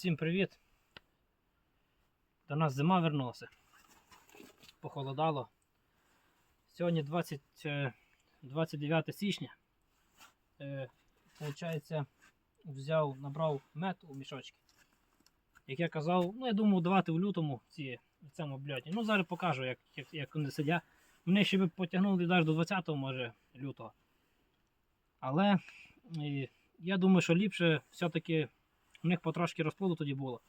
Всім привіт! До нас зима вернулася. Похолодало. Сьогодні 20, е, 29 січня. Е, Получається, взяв, набрав мед у мішочки. Як я казав, ну я думав давати в лютому ці в цьому бльоті. Ну зараз покажу, як, як, як вони сидять. Мене ще би потягнули навіть до 20 може лютого. Але е, я думаю, що ліпше все-таки у них потрошки розплоду тоді було.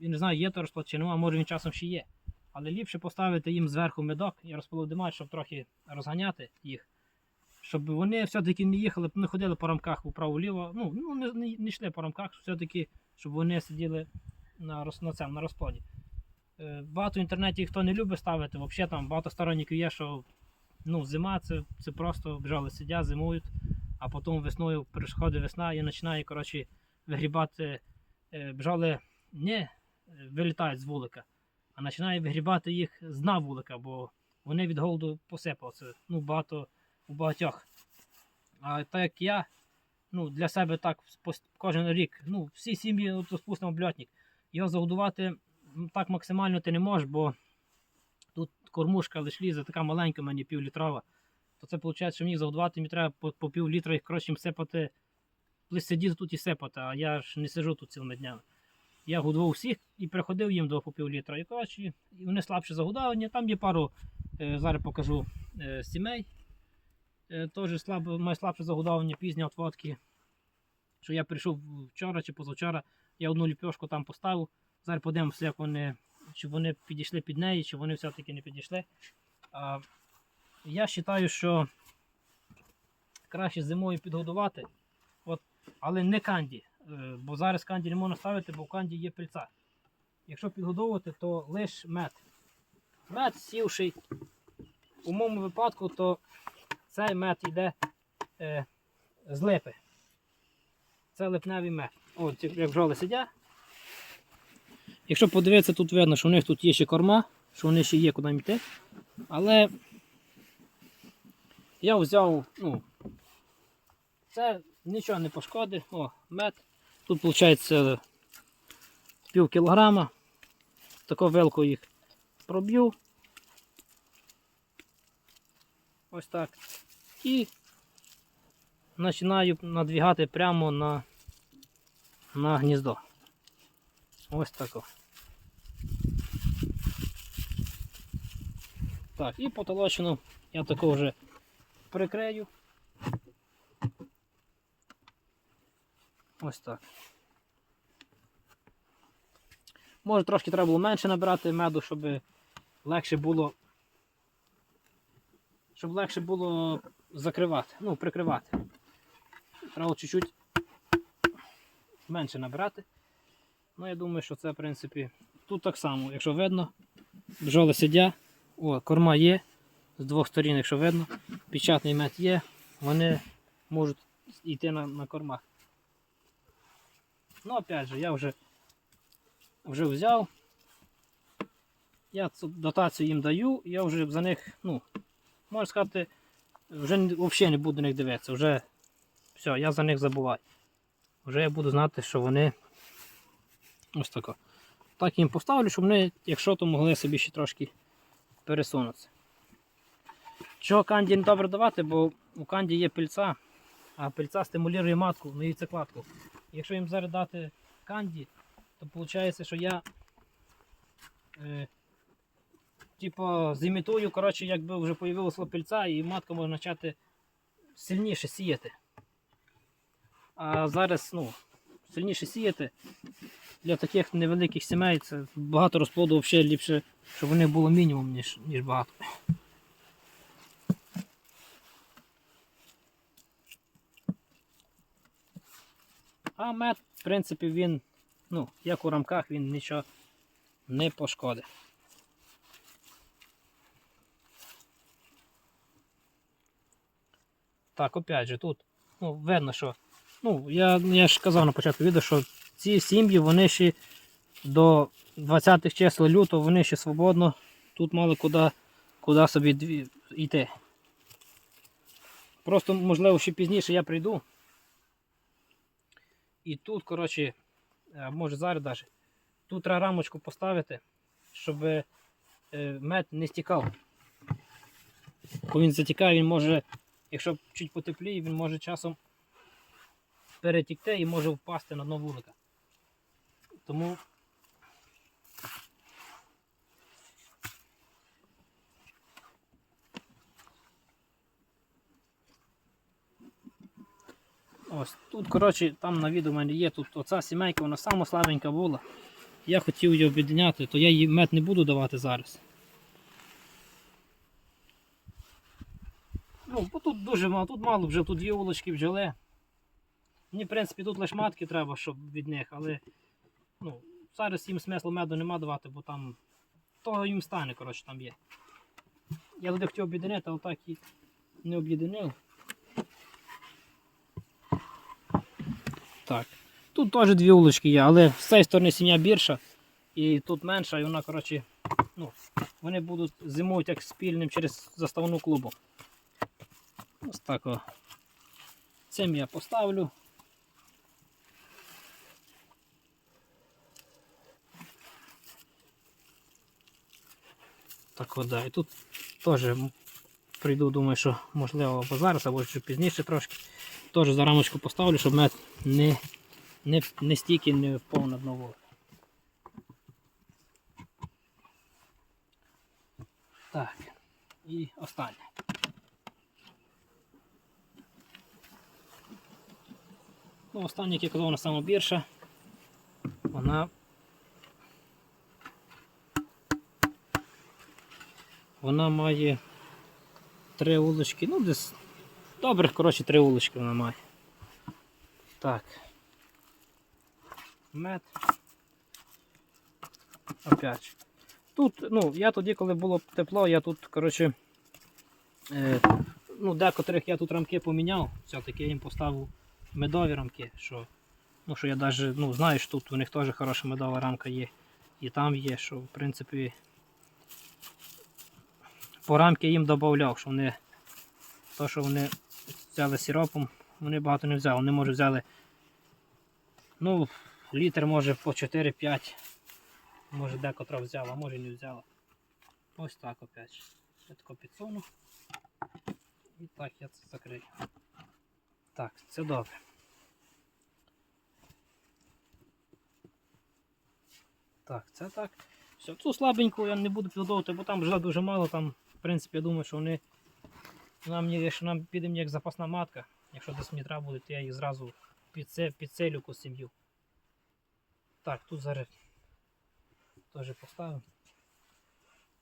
Я не знаю, є то розплод чи нема, може він часом ще є. Але ліпше поставити їм зверху медок і розплодимати, щоб трохи розганяти їх. Щоб вони все-таки не їхали, не ходили по рамках вправо-ліво. Ну, ну не, не, не йшли по рамках, все-таки, щоб вони сиділи на, на, цьому, на розплоді. Е, Багато в інтернеті хто не любить ставити, взагалі там багато сторонників є, що ну, зима це, це просто бджоли сидять, зимують, а потім весною приходить весна і починає коротше, вигрібати бджоли не е, вилітають з вулика, а починає вигрібати їх з дна вулика, бо вони від голоду посипаються. Ну, багато у багатьох. А так як я, ну, для себе так кожен рік, ну, всі сім'ї, от спустимо бльотник, його загодувати так максимально ти не можеш, бо тут кормушка лише лізе, така маленька, в мене півлітрова. То це виходить, що мені загодувати мені треба по, по пів літра їх коротше сипати. Лише сидіти тут і сипати, а я ж не сиджу тут цілими днями. Я годував всіх і приходив їм до по пів літра. І коротше, вони слабше загодовані. Там є пару, е, зараз покажу е, сімей. Е, теж слабо, має слабше загодовані, пізні отводки. Що я прийшов вчора чи позавчора, я одну ліпьошку там поставив. Зараз подивимося, як вони, чи вони підійшли під неї, чи вони все-таки не підійшли. А, я вважаю, що краще зимою підгодувати, от, але не канді. Е, Бо зараз канді не можна ставити, бо в канді є пильця. Якщо підгодовувати, то лише мед. Мед сівший. У моєму випадку, то цей мед йде е, з липи. Це липневий мед. От, як бджоли сидять. Якщо подивитися, тут видно, що у них тут є ще корма, що вони ще є куди йти. Але я взяв, ну, це нічого не пошкодить. О, мед. Тут виходить пів кілограма. Таку вилку їх проб'ю. Ось так. І починаю надвігати прямо на, на гніздо. Ось тако. Так, і потолочину я тако вже прикрию. Ось так. Може трошки треба було менше набирати меду, щоб легше було. Щоб легше було закривати, ну, прикривати. Треба чуть-чуть менше набирати. Ну, я думаю, що це, в принципі, тут так само, якщо видно, бджоли сидять, о, корма є з двох сторін, якщо видно, печатний мед є, вони можуть йти на, на кормах. Ну, опять же, я вже, вже взяв. Я цю дотацію їм даю, я вже за них, ну, можна сказати, вже взагалі не буду на них дивитися. Вже все, я за них забуваю. Вже я буду знати, що вони ось тако. Так їм поставлю, щоб вони, якщо то могли собі ще трошки пересунутися. Чого канді не добре давати, бо у канді є пильця, а пильця стимулює матку на яйцекладку. Якщо їм зараз дати канді, то виходить, що я е, типу, зімітую, коротше, якби вже появилося пильця, і матка може почати сильніше сіяти. А зараз, ну, сильніше сіяти для таких невеликих сімей це багато розплоду взагалі ліпше, щоб у них було мінімум, ніж, ніж багато. А мед, в принципі, він, ну, як у рамках, він нічого не пошкодить. Так, опять же, тут ну, видно, що. Ну, я, я ж казав на початку відео, що ці сім'ї, вони ще до 20-х чисел лютого, вони ще свободно тут мали куди, куди собі йти. Просто, можливо, ще пізніше я прийду. І тут, коротше, може зараз навіть, тут треба рамочку поставити, щоб е, мед не стікав. Бо він затікає, він може, якщо чуть потепліє, він може часом перетікти і може впасти на дно вулика. Тому Ось тут, коротше, там на відео мене є, тут оця сімейка, вона сама слабенька була. Я хотів її об'єдняти, то я їй мед не буду давати зараз. Ну, бо тут дуже мало, тут мало вже, тут дві вулочки бджоли. Мені, в принципі, тут лише матки треба, щоб від них, але ну, зараз їм смислу меду нема давати, бо там того їм стане, коротше, там є. Я туди хотів об'єднати, але так і не об'єднив. Так. Тут теж дві вулички є, але з цієї сторони сім'я більша і тут менша, і вона, коротше, ну, вони будуть зимують як спільним через заставну клубу. Ось так о. Цим я поставлю. Так от, да. І тут теж прийду, думаю, що можливо або зараз, або пізніше трошки. Теж за рамочку поставлю, щоб мед не, не, не стільки не впав на дно води. Так, і останнє. Ну, останнє, як я казав, вона сама більша. Вона. Вона має три вулички, ну десь добре, коротше, три вулички вона має. Так. Мед. Опять. Тут, ну, я тоді, коли було тепло, я тут, коротше, е, ну, декотрих я тут рамки поміняв. Все-таки я їм поставив медові рамки, що, ну, що я навіть ну, знаю, що тут у них теж хороша медова рамка є. І там є, що в принципі по рамки їм додавав, що вони то, що вони взяли сиропом, вони багато не взяли. Вони може взяли ну, літр може по 4-5. Може декотра взяла, а може не взяла. Ось так опять. Я тако підсуну. І так я це закрию. Так, це добре. Так, це так. Все, цю слабеньку я не буду підготовити, бо там вже дуже мало, там, в принципі, я думаю, що вони нам, ні- що нам піде мені як запасна матка. Якщо десь мені треба буде, то я їх зразу підце- підселю ку сім'ю. Так, тут зараз теж поставимо.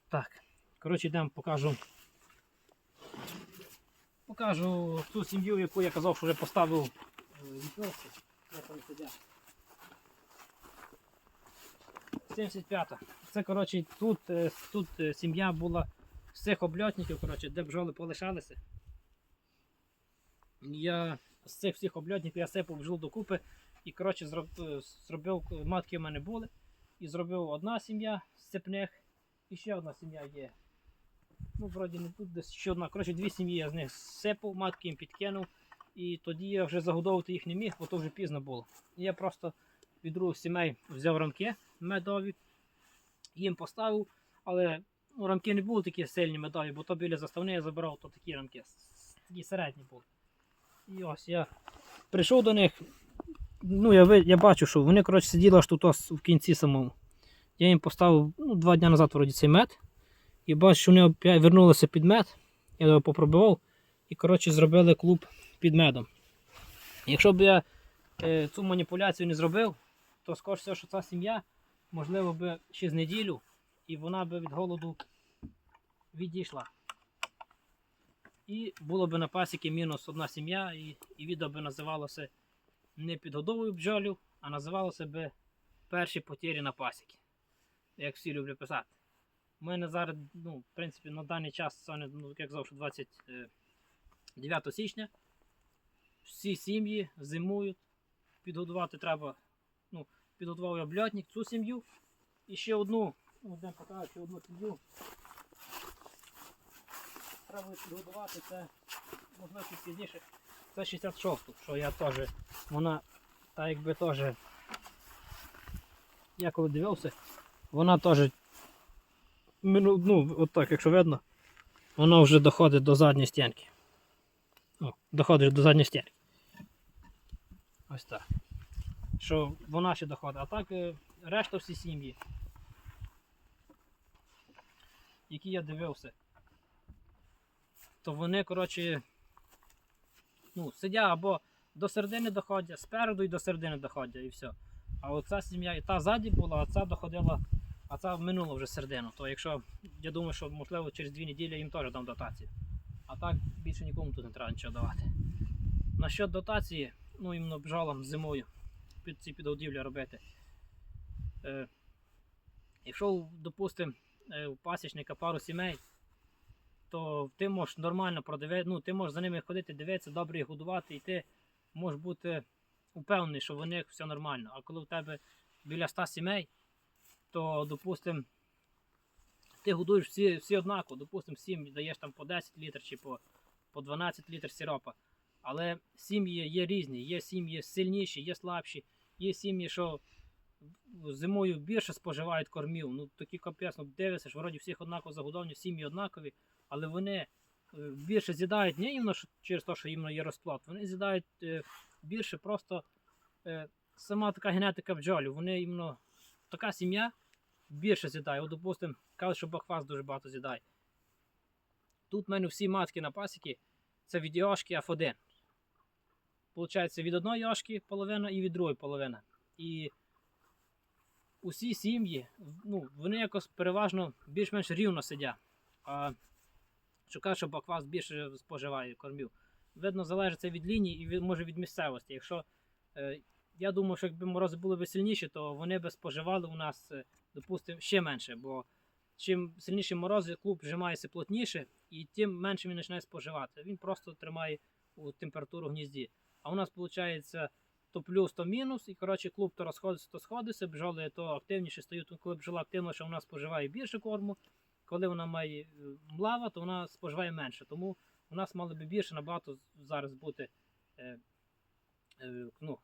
Так, коротше, йдемо, покажу. Покажу ту сім'ю, яку я казав, що вже поставив віконці. Як вони сидять. 75-та. Це, коротше, тут, е, тут е, сім'я була цих обльотників, коротше, де бджоли полишалися. Я з цих всіх обльотників я сипав бджол докупи і коротше, е, зробив, матки в мене були. І зробив одна сім'я з цепних і ще одна сім'я є. Ну, вроді не тут десь ще одна. Коротше, дві сім'ї я з них сипав, матки їм підкинув. І тоді я вже загодовувати їх не міг, бо то вже пізно було. І я просто від других сімей взяв рамки медові, їм поставив, але рамки не були такі сильні медові, бо то біля заставни я забирав, то такі рамки, такі середні були. І ось я прийшов до них. Ну, я, я бачу, що вони коротше, сиділи аж тут в кінці самому. Я їм поставив ну, два дні назад вроді, цей мед. І бачу, що вони опять вернулися під мед. Я його попробував і коротше, зробили клуб під медом. Якщо б я е, цю маніпуляцію не зробив, то скоріше, всього, що ця сім'я, можливо, би ще з неділю, і вона би від голоду відійшла. І було б на пасіки мінус одна сім'я, і, і відео би називалося не підгодовую бджолів, а називалося би перші потірі на пасіки. Як всі люблять писати. У мене зараз, ну, в принципі, на даний час, ну, як завжди, 29 січня. Всі сім'ї зимують. Підгодувати треба. Ну, підготував я блядник, цю сім'ю. І ще одну, де покажу, одну сім'ю. Треба підготувати це, чуть пізніше. Це 66, що я теж, вона так якби теж я коли дивився, вона теж. Ну, от так, якщо видно, вона вже доходить до задньої стінки. О, доходить до задньої стінки. Ось так. Що вона ще доходить. А так е, решта всі сім'ї, які я дивився, то вони, коротше, ну, сидять або до середини доходять, спереду і до середини доходять, і все. А оця сім'я, і та ззаді була, а ця доходила, а ця минула вже середину. То якщо, я думаю, що можливо через дві неділі їм теж дам дотацію. А так більше нікому тут не треба нічого давати. Насчет дотації, ну іменно бджолам зимою під ці підгодівлі робити. Е, якщо, допустимо, у пасічника пару сімей, то ти можеш нормально продивити, ну ти можеш за ними ходити, дивитися, добре їх годувати, і ти можеш бути упевнений, що в них все нормально. А коли в тебе біля 100 сімей, то, допустимо, ти годуєш всі, всі однаково, допустимо, всім даєш там по 10 літрів чи по, по 12 літрів сиропа. Але сім'ї є різні, є сім'ї сильніші, є слабші, є сім'ї, що зимою більше споживають кормів. Ну такі капець, ну дивишся, вроді всіх однаково загодовні, сім'ї однакові, але вони е, більше з'їдають не іменно через те, що іменно є розплод, вони з'їдають е, більше просто е, сама така генетика бджолів. Вони іменно така сім'я більше з'їдає. От, допустимо, кажуть, що бахвас дуже багато з'їдає. Тут в мене всі матки на пасіки це від йошки F1. Получається від одної йошки половина і від другої половина. І усі сім'ї, ну, вони якось переважно більш-менш рівно сидять. А кажуть, що баквас більше споживає кормів. Видно, залежить це від лінії і від, може від місцевості. Якщо е, я думаю, що якби морози були б сильніші, то вони б споживали у нас, е, допустимо, ще менше. Бо чим сильніші морози, клуб вжимається плотніше, і тим менше він починає споживати. Він просто тримає у температуру гнізді. А у нас виходить то плюс, то мінус, і коротше клуб то розходиться, то сходиться, бджоли то активніше стають. Коли бджола активніша, вона споживає більше корму. Коли вона має е, млава, то вона споживає менше. Тому у нас мало би більше набагато зараз бути е, е, ну,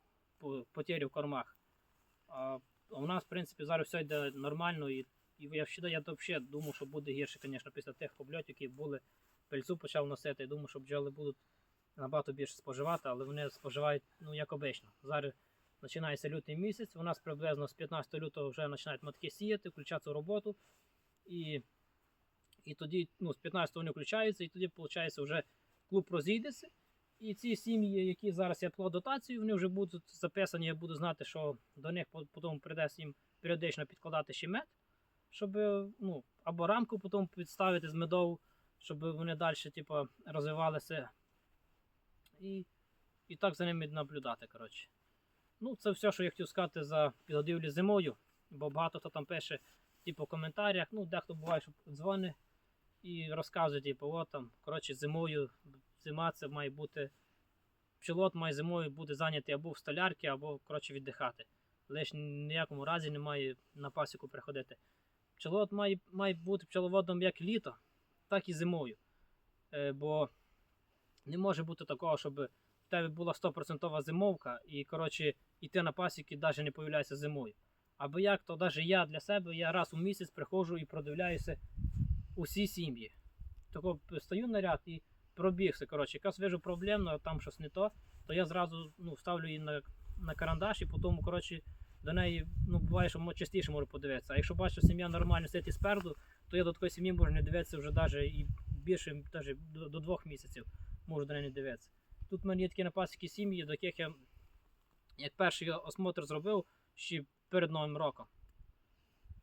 потері в кормах. А у нас, в принципі, зараз все йде нормально. І, і я вважаю, я взагалі думав, що буде гірше, звісно, після тих побльотів, які були. Пильцу почав носити. Я думаю, що бджоли будуть набагато більше споживати, але вони споживають ну, як обично. Зараз починається лютий місяць. У нас приблизно з 15 лютого вже починають матки сіяти, включатися в роботу. І, і тоді ну, з 15 вони включаються, і тоді, виходить, вже клуб розійдеться. І ці сім'ї, які зараз я плод дотацію, вони вже будуть записані, я буду знати, що до них потім прийдеться їм періодично підкладати ще мед, щоб ну, або рамку потім підставити з медову, щоб вони далі типу, розвивалися. І, і так за ними наблюдати. коротше. Ну, це все, що я хотів сказати за підгодівлі зимою, бо багато хто там пише типу, в коментарях, ну, дехто буває, що дзвонить і розказує, типу, от там, коротше, зимою, зима це має бути. Пчелот має зимою бути зайнятий або в столярці, або коротше, віддихати. Лише ніякому разі не має на пасіку приходити. Пчеловод має, має бути пчеловодом як літо, так і зимою. Е, бо не може бути такого, щоб в тебе була 100% зимовка, і коротше, і ти на пасіки навіть не появляєшся зимою. Або як, то навіть я для себе я раз у місяць приходжу і продивляюся усі сім'ї. Тако стою на ряд і пробігся. Коротше, якась вижу проблемно, там щось не то, то я зразу ну, ставлю її на, на карандаш і потім, коротше, до неї ну, буває, що частіше можу подивитися. А якщо бачу, що сім'я нормально сидить спереду, то я до такої сім'ї можу не дивитися вже навіть і більше, навіть до, до двох місяців можу до неї не дивитися. Тут в мене є такі напасики сім'ї, до яких я як перший осмотр зробив ще перед Новим роком.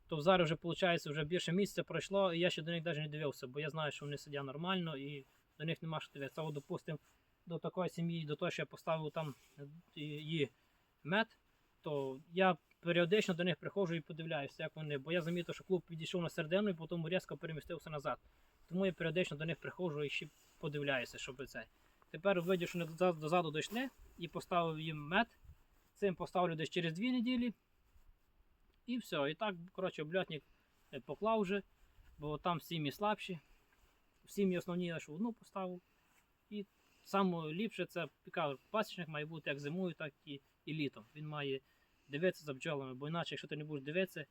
То зараз вже виходить, вже більше місяця пройшло, і я ще до них навіть не дивився, бо я знаю, що вони сидять нормально і до них нема що дивитися. От, допустимо, до такої сім'ї, до того, що я поставив там е, її мед, то я періодично до них приходжу і подивляюся, як вони. Бо я замітив, що клуб підійшов на середину і потім різко перемістився назад. Тому я періодично до них приходжу і ще подивляюся, щоб це. Тепер видів, що вони дозаду, дійшли і поставив їм мед. Цим поставлю десь через дві неділі. І все. І так, коротше, обльотник е, поклав вже, бо там сім'ї слабші. Сім'ї основні я одну поставив. І саме ліпше це пасічник має бути як зимою, так і, і літом. Він має дивитися за бджолами, бо іначе, якщо ти не будеш дивитися,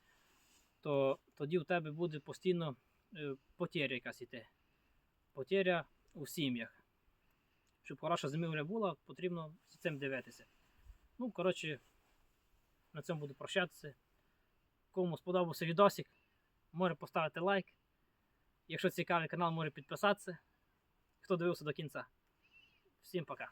то тоді в тебе буде постійно потеря якась іти. Потеря у сім'ях. Щоб хороша зимівля була, потрібно з цим дивитися. Ну, коротше, на цьому буду прощатися. Кому сподобався відосик, може поставити лайк. Якщо цікавий канал, може підписатися. Хто дивився до кінця. Всім пока.